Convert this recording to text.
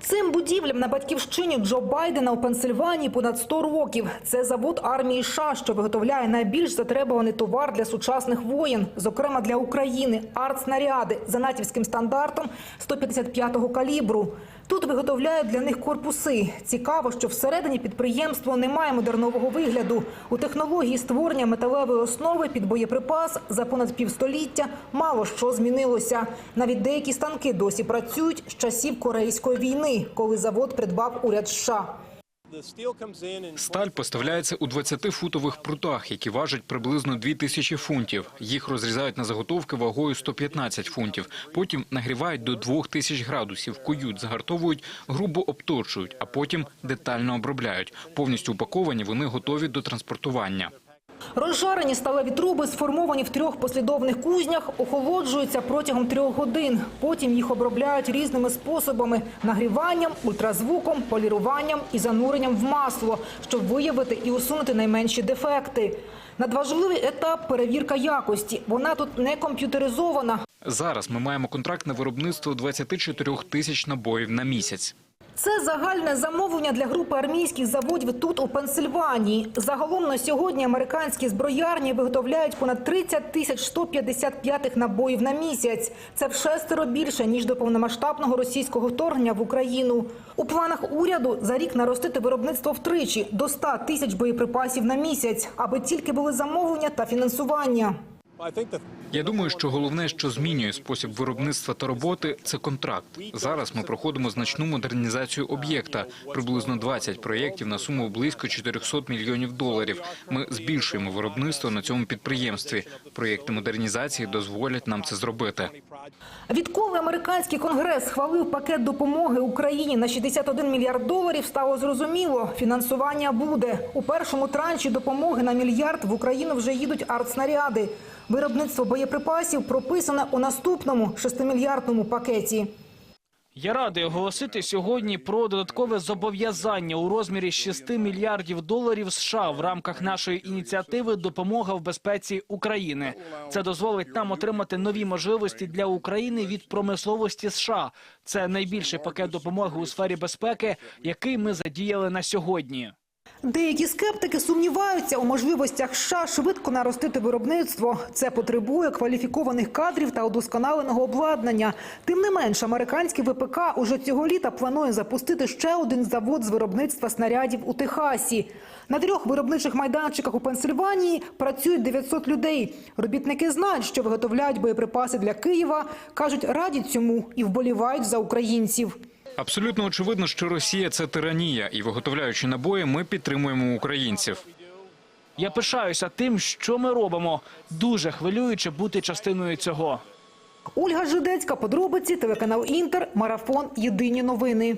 Цим будівлям на батьківщині Джо Байдена у Пенсильванії понад 100 років. Це завод армії США, що виготовляє найбільш затребуваний товар для сучасних воїн, зокрема для України – артснаряди за натівським стандартом 155-го калібру. Тут виготовляють для них корпуси. Цікаво, що всередині підприємство не має модернового вигляду. У технології створення металевої основи під боєприпас за понад півстоліття мало що змінилося. Навіть деякі станки досі працюють з часів Корейської війни, коли завод придбав уряд США. Сталь поставляється у 20-футових прутах, які важать приблизно 2000 фунтів. Їх розрізають на заготовки вагою 115 фунтів. Потім нагрівають до 2000 градусів, кують, загартовують, грубо обточують, а потім детально обробляють. Повністю упаковані вони готові до транспортування. Розжарені сталеві труби, сформовані в трьох послідовних кузнях, охолоджуються протягом трьох годин. Потім їх обробляють різними способами – нагріванням, ультразвуком, поліруванням і зануренням в масло, щоб виявити і усунути найменші дефекти. Надважливий етап – перевірка якості. Вона тут не комп'ютеризована. Зараз ми маємо контракт на виробництво 24 тисяч набоїв на місяць. Це загальне замовлення для групи армійських заводів тут, у Пенсильванії. Загалом на сьогодні американські зброярні виготовляють понад 30 тисяч 155 набоїв на місяць. Це в шестеро більше, ніж до повномасштабного російського вторгнення в Україну. У планах уряду за рік наростити виробництво втричі – до 100 тисяч боєприпасів на місяць, аби тільки були замовлення та фінансування. Я думаю, що головне, що змінює спосіб виробництва та роботи, це контракт. Зараз ми проходимо значну модернізацію об'єкта, приблизно 20 проєктів на суму близько 400 мільйонів доларів. Ми збільшуємо виробництво на цьому підприємстві. Проєкти модернізації дозволять нам це зробити. Відколи американський конгрес схвалив пакет допомоги Україні на 61 мільярд доларів, стало зрозуміло, фінансування буде. У першому транші допомоги на мільярд в Україну вже їдуть артснаряди. Виробництво боєприпасів прописане у наступному 6-мільярдному пакеті. Я радий оголосити сьогодні про додаткове зобов'язання у розмірі 6 мільярдів доларів США в рамках нашої ініціативи Допомога в безпеці України. Це дозволить нам отримати нові можливості для України від промисловості США. Це найбільший пакет допомоги у сфері безпеки, який ми задіяли на сьогодні. Деякі скептики сумніваються у можливостях США швидко наростити виробництво. Це потребує кваліфікованих кадрів та удосконаленого обладнання. Тим не менш, американський ВПК уже цього літа планує запустити ще один завод з виробництва снарядів у Техасі. На трьох виробничих майданчиках у Пенсильванії працюють 900 людей. Робітники знають, що виготовляють боєприпаси для Києва, кажуть, радять цьому і вболівають за українців. Абсолютно очевидно, що Росія це тиранія, і виготовляючи набої, ми підтримуємо українців. Я пишаюся тим, що ми робимо. Дуже хвилююче бути частиною цього. Ольга Жидецька, подробиці, телеканал Інтер, марафон. Єдині новини.